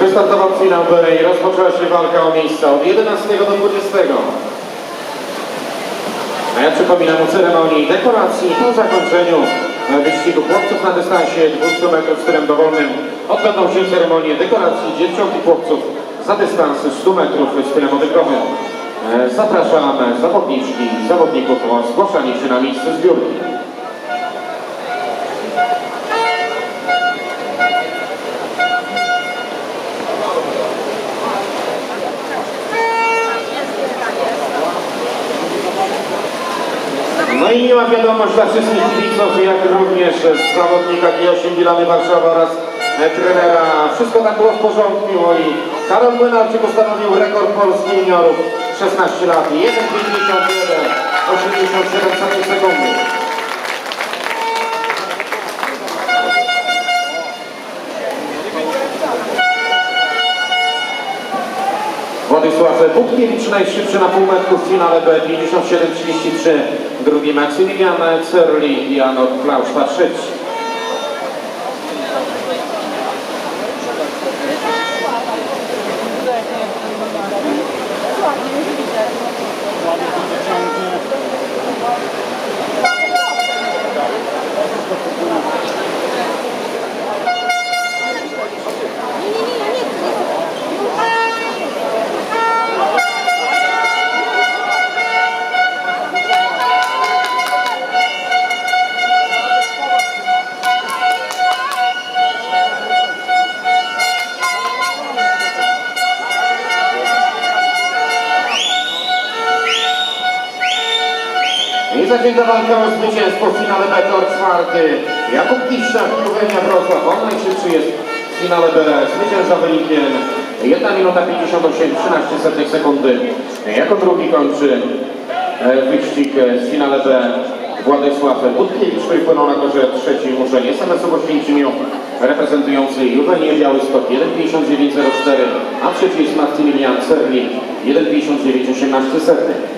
Wystartował finał Berei. Rozpoczęła się walka o miejsca od 11 do 20. A ja przypominam o ceremonii dekoracji po zakończeniu wyścigu chłopców na dystansie 200 metrów stylem dowolnym. Odbędą się ceremonie dekoracji dziewcząt i chłopców za dystans 100 metrów stylem odegrowym. E, Zapraszam zawodniczki i zawodników o zgłaszanie się na miejsce zbiórki. No i miła wiadomość dla wszystkich kibiców, jak również zawodnika G8 Wilany Warszawa oraz e, trenera. Wszystko tak było w porządku i Karol Młynarczyk postanowił rekord Polski juniorów 16 lat 1,51 87 sekundy. Władysław Butkiewicz najszybszy na półmetku w finale B 57-33. Drugi Maksymilian Cerli i Janot Klauszta trzeci. I zacięta walka o zwycięstwo w finale B tor czwarty. Jakub Kiszczak, Juwenia Wrocław. On najszybszy jest w finale B. Zwycięża wynikiem 1 minuta 58, 13 setnych sekundy. Jako drugi kończy e, wyścig e, w finale B Władysław Budkiewicz, który płynął na torze trzecim urzędzie. SMS-u w Oświęcimiu reprezentujący Juwenię Białystok 1.59.04, a trzeci jest Maksymilian Cerli 1.59.18 setnych.